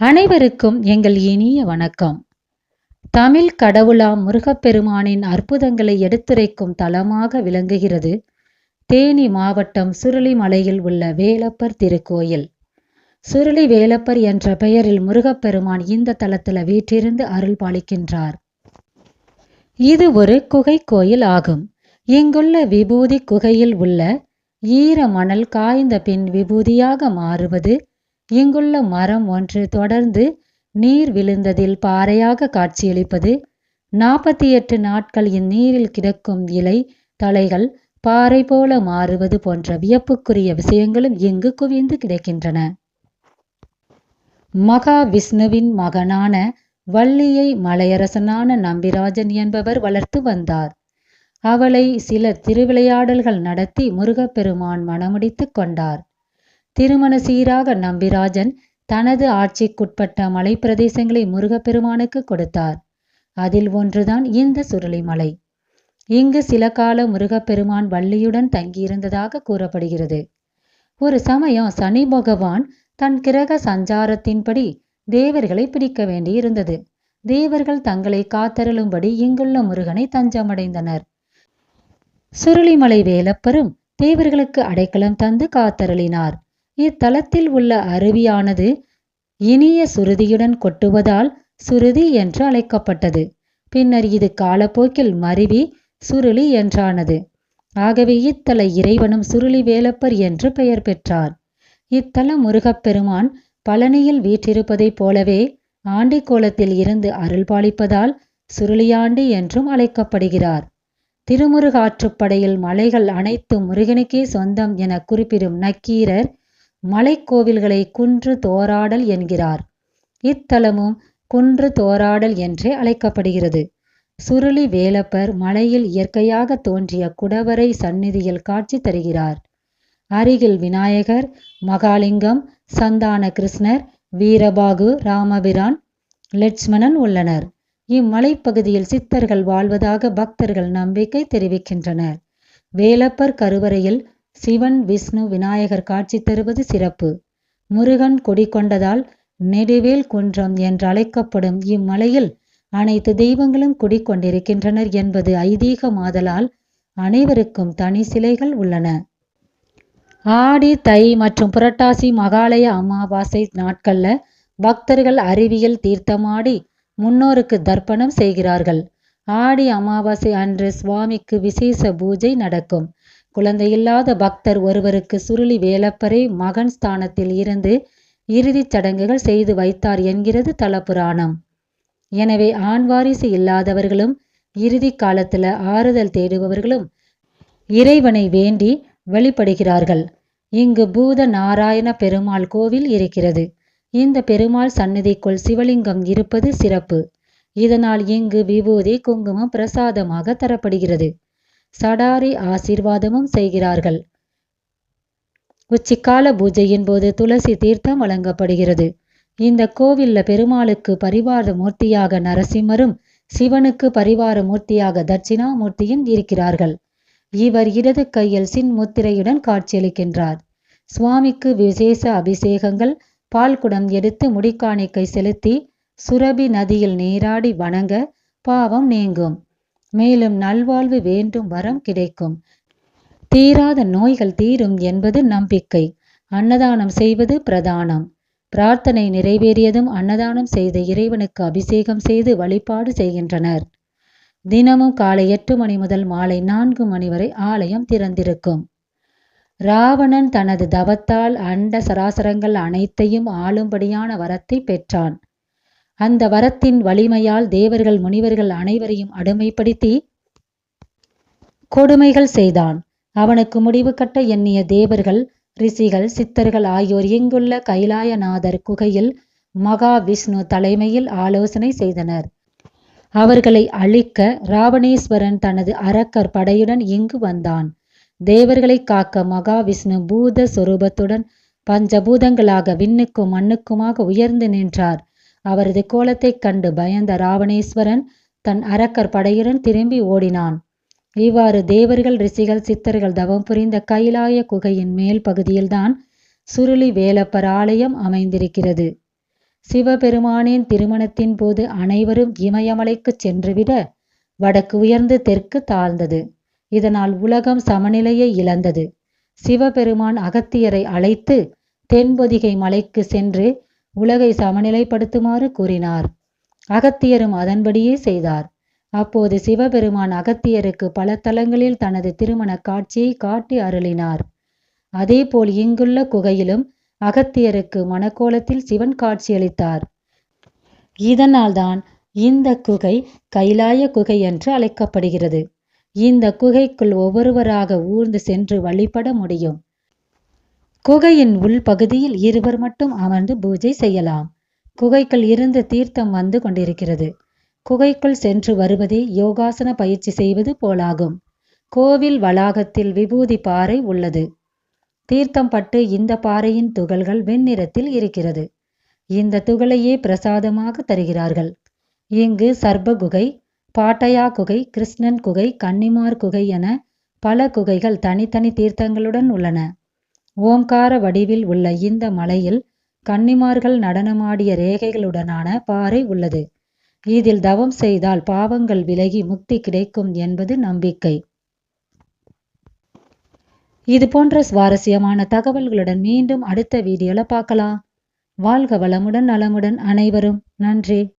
அனைவருக்கும் எங்கள் இனிய வணக்கம். தமிழ் கடவுளாம் முருகப்பெருமானின் அற்புதங்களை எடுத்துரைக்கும் தலமாக விளங்குகிறது தேனி மாவட்டம் சுருளிமலையில் உள்ள வேலப்பர் திருக்கோயில். சுருளி வேலப்பர் என்ற பெயரில் முருகப்பெருமான் இந்த தலத்தில் வீற்றிருந்து அருள் பாலிக்கின்றார். இது ஒரு குகை கோயில் ஆகும். இங்குள்ள விபூதி குகையில் உள்ள ஈர மணல் காய்ந்த பின் விபூதியாக மாறுவது இங்குள்ள மரம் ஒன்று தொடர்ந்து நீர் விழுந்ததில் பாறையாக காட்சியளிப்பது. நாற்பத்தி எட்டு நாட்கள் இந்நீரில் கிடக்கும் இலை தலைகள் பாறை போல மாறுவது போன்ற வியப்புக்குரிய விஷயங்களும் இங்கு குவிந்து கிடக்கின்றன. மகா விஷ்ணுவின் மகனான வள்ளியை மலையரசனான நம்பிராஜன் என்பவர் வளர்த்து வந்தார். அவளை சில திருவிளையாடல்கள் நடத்தி முருகப்பெருமான் மனமுடித்து கொண்டார். திருமண சீராக நம்பிராஜன் தனது ஆட்சிக்குட்பட்ட மலைப்பிரதேசங்களை முருகப்பெருமானுக்கு கொடுத்தார். அதில் ஒன்றுதான் இந்த சுருளிமலை இங்கு சில கால முருகப்பெருமான் வள்ளியுடன் தங்கியிருந்ததாக கூறப்படுகிறது. ஒரு சமயம் சனி பகவான் தன் கிரக சஞ்சாரத்தின்படி தேவர்களை பிடிக்க வேண்டியிருந்தது. தேவர்கள் தங்களை காத்தருளும்படி இங்குள்ள முருகனை தஞ்சமடைந்தனர். சுருளிமலை வேலப்பரும் தேவர்களுக்கு அடைக்கலம் தந்து காத்தருளினார். இத்தலத்தில் உள்ள அருவியானது இனிய சுருதியுடன் கொட்டுவதால் சுருதி என்று அழைக்கப்பட்டது. பின்னர் இது காலப்போக்கில் மருவி சுருளி என்றானது. ஆகவே இத்தல இறைவனும் சுருளி வேலப்பர் என்று பெயர் பெற்றார். இத்தல முருகப்பெருமான் பழனியில் வீற்றிருப்பதைப் போலவே ஆண்டிக்கோலத்தில் இருந்து அருள்பாலிப்பதால் சுருளியாண்டி என்றும் அழைக்கப்படுகிறார். திருமுருகாற்றுப்படையில் மலைகள் அனைத்தும் முருகனுக்கே சொந்தம் என குறிப்பிடும் நக்கீரர் மலைக்கோவில்களை குன்று தோராடல் என்கிறார். இத்தலமும் குன்று தோராடல் என்றே அழைக்கப்படுகிறது. சுருளி வேலப்பர் மலையில் இயற்கையாக தோன்றிய குடவரை சந்நிதியில் காட்சி தருகிறார். அருகில் விநாயகர் மகாலிங்கம் சந்தான கிருஷ்ணர் வீரபாகு ராமபிரான் லட்சுமணன் உள்ளனர். இம்மலைப்பகுதியில் சித்தர்கள் வாழ்வதாக பக்தர்கள் நம்பிக்கை தெரிவிக்கின்றனர். வேலப்பர் கருவறையில் சிவன் விஷ்ணு விநாயகர் காட்சி தருவது சிறப்பு. முருகன் கொடி கொண்டதால் நெடுவேல் குன்றம் என்று அழைக்கப்படும் இம்மலையில் அனைத்து தெய்வங்களும் குடிக்கொண்டிருக்கின்றனர் என்பது ஐதீகமாதலால் அனைவருக்கும் தனி சிலைகள் உள்ளன. ஆடி தை மற்றும் புரட்டாசி மகாலய அமாவாசை நாட்கள்ல பக்தர்கள் அறிவியல் தீர்த்தமாடி முன்னோருக்கு தர்ப்பணம் செய்கிறார்கள். ஆடி அமாவாசை அன்று சுவாமிக்கு விசேஷ பூஜை நடக்கும். குழந்தையில்லாத பக்தர் ஒருவருக்கு சுருளி வேலப்பரை மகன் ஸ்தானத்தில் இருந்து இறுதிச் சடங்குகள் செய்து வைத்தார் என்கிறது தலபுராணம். எனவே ஆண் வாரிசு இல்லாதவர்களும் இறுதி காலத்துல ஆறுதல் தேடுபவர்களும் இறைவனை வேண்டி வழிபடுகிறார்கள். இங்கு பூத நாராயண பெருமாள் கோவில் இருக்கிறது. இந்த பெருமாள் சன்னதிக்குள் சிவலிங்கம் இருப்பது சிறப்பு. இதனால் இங்கு விபூதி குங்குமம் பிரசாதமாக தரப்படுகிறது. சடாரி ஆசீர்வாதமும் செய்கிறார்கள். உச்சிக்கால பூஜையின் போது துளசி தீர்த்தம் வழங்கப்படுகிறது. இந்த கோவில்ல பெருமாளுக்கு பரிவார மூர்த்தியாக நரசிம்மரும் சிவனுக்கு பரிவார மூர்த்தியாக தட்சிணாமூர்த்தியும் இருக்கிறார்கள். இவர் இடது கையில் சின் முத்திரையுடன் காட்சியளிக்கின்றார். சுவாமிக்கு விசேஷ அபிஷேகங்கள் பால்குடம் எடுத்து முடிக்காணிக்கை செலுத்தி சுரபி நதியில் நீராடி வணங்க பாவம் நீங்கும். மேலும் நல்வாழ்வு வேண்டும் வரம் கிடைக்கும். தீராத நோய்கள் தீரும் என்பது நம்பிக்கை. அன்னதானம் செய்வது பிரதானம். பிரார்த்தனை நிறைவேறியதும் அன்னதானம் செய்து இறைவனுக்கு அபிஷேகம் செய்து வழிபாடு செய்கின்றனர். தினமும் காலை எட்டு மணி முதல் மாலை நான்கு மணி வரை ஆலயம் திறந்திருக்கும். ராவணன் தனது தவத்தால் அண்ட சராசரங்கள் அனைத்தையும் ஆளும்படியான வரத்தை பெற்றான். அந்த வரத்தின் வலிமையால் தேவர்கள் முனிவர்கள் அனைவரையும் அடிமைப்படுத்தி கொடுமைகள் செய்தான். அவனுக்கு முடிவு கட்ட எண்ணிய தேவர்கள் ரிஷிகள் சித்தர்கள் ஆகியோர் இங்குள்ள கைலாயநாதர் குகையில் மகா விஷ்ணு தலைமையில் ஆலோசனை செய்தனர். அவர்களை அழிக்க ராவணேஸ்வரன் தனது அரக்கர் படையுடன் இங்கு வந்தான். தேவர்களை காக்க மகாவிஷ்ணு பூத சொரூபத்துடன் பஞ்சபூதங்களாக விண்ணுக்கும் மண்ணுக்குமாக உயர்ந்து நின்றார். அவரது கோலத்தைக் கண்டு பயந்த ராவணேஸ்வரன் தன் அரக்கர் படையுடன் திரும்பி ஓடினான். இவ்வாறு தேவர்கள் ரிஷிகள் சித்தர்கள் தவம் புரிந்த கைலாய குகையின் மேல் பகுதியில்தான் சுருளி வேலப்பர் ஆலயம் அமைந்திருக்கிறது. சிவபெருமானின் திருமணத்தின் போது அனைவரும் இமயமலைக்கு சென்றுவிட வடக்கு உயர்ந்து தெற்கு தாழ்ந்தது. இதனால் உலகம் சமநிலையை இழந்தது. சிவபெருமான் அகத்தியரை அழைத்து தென்பொதிகை மலைக்கு சென்று உலகை சமநிலைப்படுத்துமாறு கூறினார். அகத்தியரும் அதன்படியே செய்தார். அப்போது சிவபெருமான் அகத்தியருக்கு பல தலங்களில் தனது திருமண காட்சியை காட்டி அருளினார். அதேபோல் இங்குள்ள குகையிலும் அகத்தியருக்கு மணக்கோலத்தில் சிவன் காட்சியளித்தார். இதனால்தான் இந்த குகை கைலாய குகை என்று அழைக்கப்படுகிறது. இந்த குகைக்குள் ஒவ்வொருவராக ஊர்ந்து சென்று வழிபட முடியும். குகையின் உள்பகுதியில் இருவர் மட்டும் அமர்ந்து பூஜை செய்யலாம். குகைக்குள் இருந்து தீர்த்தம் வந்து கொண்டிருக்கிறது. குகைக்குள் சென்று வருவதே யோகாசன பயிற்சி செய்வது போலாகும். கோவில் வளாகத்தில் விபூதி பாறை உள்ளது. தீர்த்தம் பட்டு இந்த பாறையின் துகள்கள் வெண்ணிறத்தில் இருக்கிறது. இந்த துகளையே பிரசாதமாக தருகிறார்கள். இங்கு சர்ப குகை பாட்டயா குகை கிருஷ்ணன் குகை கன்னிமார் குகை என பல குகைகள் தனித்தனி தீர்த்தங்களுடன் உள்ளன. ஓம்கார வடிவில் உள்ள இந்த மலையில் கன்னிமார்கள் நடனமாடிய ரேகைகளுடனான பாறை உள்ளது. இதில் தவம் செய்தால் பாவங்கள் விலகி முக்தி கிடைக்கும் என்பது நம்பிக்கை. இது போன்ற சுவாரஸ்யமான தகவல்களுடன் மீண்டும் அடுத்த வீடியோல பார்க்கலாம். வாழ்க வளமுடன் நலமுடன் அனைவரும். நன்றி.